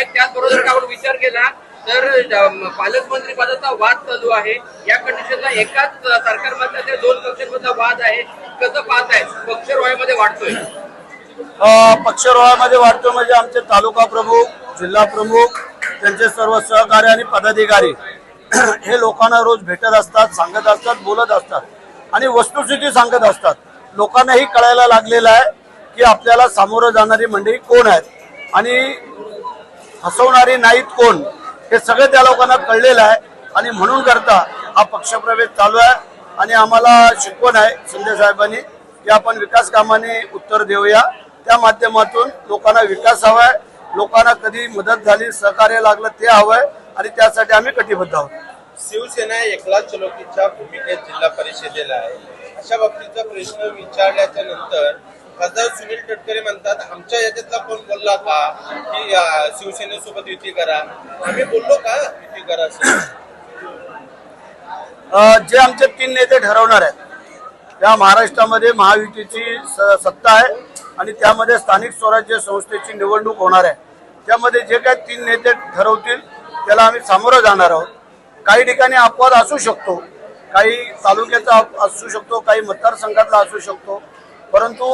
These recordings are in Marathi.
आहेत. त्याचबरोबर आपण विचार केला तर पालकमंत्री पदाचा वाद चालू आहे. या कंडिशनला एकाच सरकारमधला त्या दोन पक्षांमधला वाद आहे. कसं पाहत पक्ष पक्षरोहामध्ये वाढतोय. पक्षरोहामध्ये वाढतो म्हणजे आमचे तालुका प्रमुख जिल्हा प्रमुख त्यांचे सर्व सहकारी आणि पदाधिकारी हे लोकांना रोज भेटत असतात सांगत असतात बोलत असतात आणि वस्तुस्थिती सांगत असतात. लोकांनाही कळायला लागलेलं आहे की आपल्याला सामोरं जाणारी मंडळी कोण आहेत? आणि हसवणारे नाहीत कोण हे सगळं त्या लोकांना कळलेलं आहे. आणि म्हणून करता हा पक्षप्रवेश चालू आहे. आणि आम्हाला शिकवण आहे शिंदे साहेबांनी की आपण विकास कामाने उत्तर देऊया. त्या माध्यमातून लोकांना विकास हवाय लोकांना कधी मदत झाली सहकार्य लागलं ते हवंय आणि त्यासाठी आम्ही कटिबद्ध आहोत. शिवसेना एकला चलोकीच्या भूमिकेत जिल्हा परिषदेला आहे. अशा बाबतीचा प्रश्न विचारल्याच्या नंतर खासदार सुनील तटकरे म्हणतात आमच्या याच्यातला कोण बोलला का? की शिवसेनेसोबत युती करा. आम्ही बोललो का? युती करा असं. जे आमचे तीन नेते ठरवणार आहेत त्या महाराष्ट्रामध्ये महायुतीची स- सत्ता आहे आणि त्यामध्ये स्थानिक स्वराज्य संस्थेची निवडणूक होणार आहे. त्यामध्ये जे काही तीन नेते ठरवतील त्याला आम्ही सामोरं जाणार आहोत. काही ठिकाणी अपवाद असू शकतो काही तालुक्याचा असू शकतो काही मतदारसंघातला असू शकतो. परंतु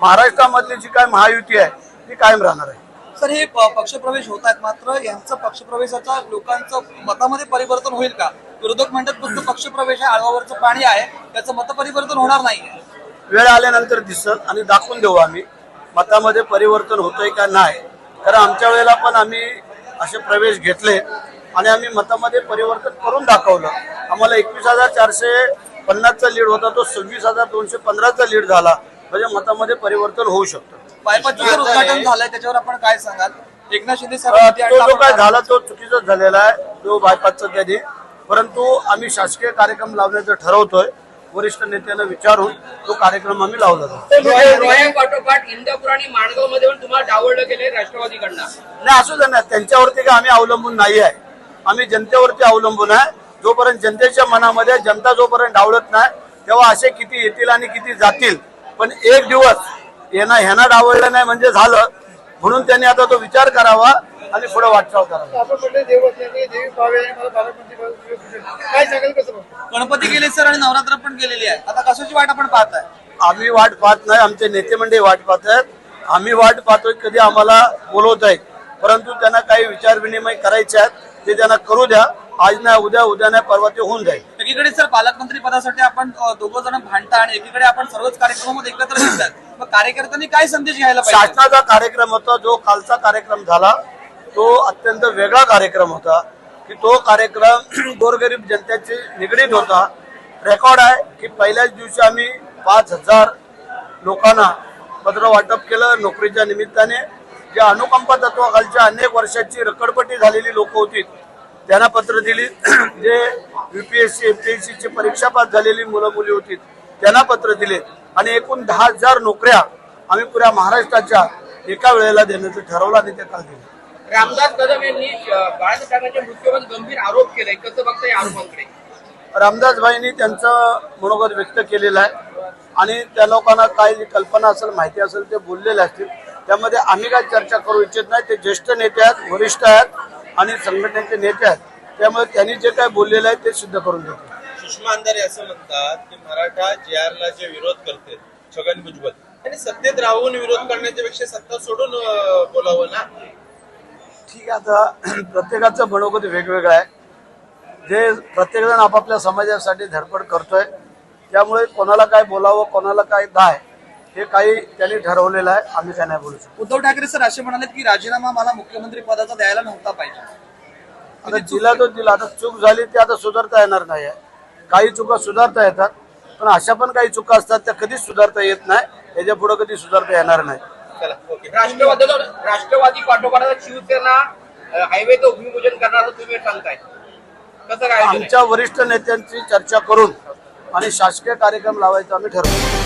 महाराष्ट्रामधली जी काय महायुती आहे ती कायम राहणार आहे. सर हे पक्षप्रवेश होत आहेत मात्र यांचं पक्षप्रवेशाचा लोकांचं मतामध्ये परिवर्तन होईल का? विरोधक म्हणतात फक्त पक्षप्रवेश आहे आळवावरचं पाणी आहे त्याचं मतपरिवर्तन होणार नाही वेळ आल्यानंतर दिसत आणि दाखवून देऊ आम्ही मतामध्ये परिवर्तन होतंय का नाही. कारण आमच्या वेळेला पण आम्ही असे प्रवेश घेतले आणि आम्ही मतामध्ये परिवर्तन करून दाखवलं. आम्हाला एकवीस हजार चारशे पन्नासचा लीड होता तो सव्वीस हजार दोनशे पंधराचा लीड झाला. म्हणजे मतामध्ये परिवर्तन होऊ शकतं. बायपासचं जर उद्घाटन झालंय त्याच्यावर आपण काय सांगाल? एकनाथ शिंदे अ, तो जो काय झाला तो चुकीचाच झालेला आहे तो बायपासचा त्याने. परंतु आम्ही शासकीय कार्यक्रम लावण्याचं ठरवतोय वरिष्ठ नेत्यांना विचारून तो कार्यक्रम आम्ही लावला जातो. रोह्या पाठोपाठ इंदापूर आणि माणगावमध्ये पण तुम्हाला डावललं गेले राष्ट्रवादीकडनं. नाही असू दे ना त्यांच्यावरती काय आम्ही अवलंबून नाही आहे. आम्ही जनतेवरती अवलंबून आहे. जोपर्यंत जनतेच्या मनामध्ये जनता जोपर्यंत डावलत नाही तेव्हा असे किती येतील आणि किती जातील पण एक दिवस यांना ह्यांना डावललं नाही म्हणजे झालं. म्हणून त्यांनी आता तो विचार करावा आणि पुढे वाटचाल करावा. आपण म्हटलं देवस्वामी देवी पावे आणि मला पालकमंत्री पद दिलं. काय सांगाल कसं बघ गणपती गेले सर आणि नवरात्र पण गेलेली आहे. आता कशाची वाट आपण पाहताय? आम्ही वाट पाहत नाही आमचे नेते मंडळी वाट पाहत आहेत. आम्ही वाट पाहतोय कधी आम्हाला बोलवत आहेत परंतु त्यांना काही विचार विनिमय करायचे आहेत ते त्यांना करू द्या. आज नाही उद्या उद्या नाही परवा ते होऊन जाईल. एकीकडे सर पालकमंत्री पदासाठी आपण दोघं जण भांडता आणि एकीकडे आपण सर्वच कार्यक्रमामध्ये एकत्र दिसतात मग कार्यकर्त्यांनी काय संदेश घ्यायला पाहिजे? शासनाचा कार्यक्रम होता जो कालचा कार्यक्रम झाला तो अत्यंत वेगळा कार्यक्रम होता की तो कार्यक्रम गोरगरीब जनतेची निगडीत होता. रेकॉर्ड आहे की पहिल्याच दिवशी आम्ही पाच हजार लोकांना पत्र वाटप केलं नोकरीच्या निमित्ताने. ज्या अनुकंपा तत्वाखालच्या अनेक वर्षाची रखडपट्टी झालेली लोक होती त्यांना पत्र दिली. जे युपीएससी एमपीएससी ची परीक्षा पास झालेली मुलं मुली होती त्यांना पत्र दिले. आणि एकूण दहा हजार नोकऱ्या आम्ही पुऱ्या महाराष्ट्राच्या एका वेळेला देण्याचं ठरवलं आणि ते काल दिलं. रामदास कदम यांनी अं, बाळासाहेब ठाकरेंच्या मृत्यूवर गंभीर आरोप केलाय कसं बघताय या आरोपांकडे? रामदासभाईंनी त्यांचं मनोगत व्यक्त केलेलं आहे. आणि त्या लोकांना काय जी कल्पना असेल माहिती असेल ते बोललेले असतील. त्यामध्ये आम्ही काय चर्चा करू इच्छित नाही. ते ज्येष्ठ नेते आहेत वरिष्ठ आहेत. आणि संघटनेचे नेते आहेत. त्यामुळे त्यांनी जे काय बोललेलं आहे ते सिद्ध करून देतो. सुषमा अंधारे असं म्हणतात की मराठा जे आर ला जे विरोध करते छगन भुजबळ आणि सत्तेत राहून विरोध करण्याच्या पेक्षा सत्ता सोडून बोलावं ना? ठीक आहे आता प्रत्येकाचं मनोगत वेगवेगळं आहे. जे प्रत्येकजण आपापल्या समाजासाठी धडपड करतोय त्यामुळे कोणाला काय बोलावं कोणाला काय दाय हे काही त्यांनी ठरवलेलं आहे आम्ही काय नाही बोलू शकतो. उद्धव ठाकरे सर असे म्हणाले की राजीनामा मला मुख्यमंत्री पदाचा द्यायला नव्हता पाहिजे. आता दिला तो दिला आता चूक झाली ती आता सुधारता येणार नाही आहे. काही चुका सुधारता येतात पण अशा पण काही चुका असतात त्या कधीच सुधारता येत नाही याच्यापुढे कधी सुधारता येणार नाही. चला ओके. राष्ट्रवादी राष्ट्रवादी पाठोपाठ शिवसेना अं, हायवेचं भूमिपूजन करणार असं तुम्ही सांगताय. कसं काय आयोजन आहे? आमच्या वरिष्ठ नेत्यांची चर्चा करून आणि शासकीय कार्यक्रम लावायचा आम्ही ठरवतो.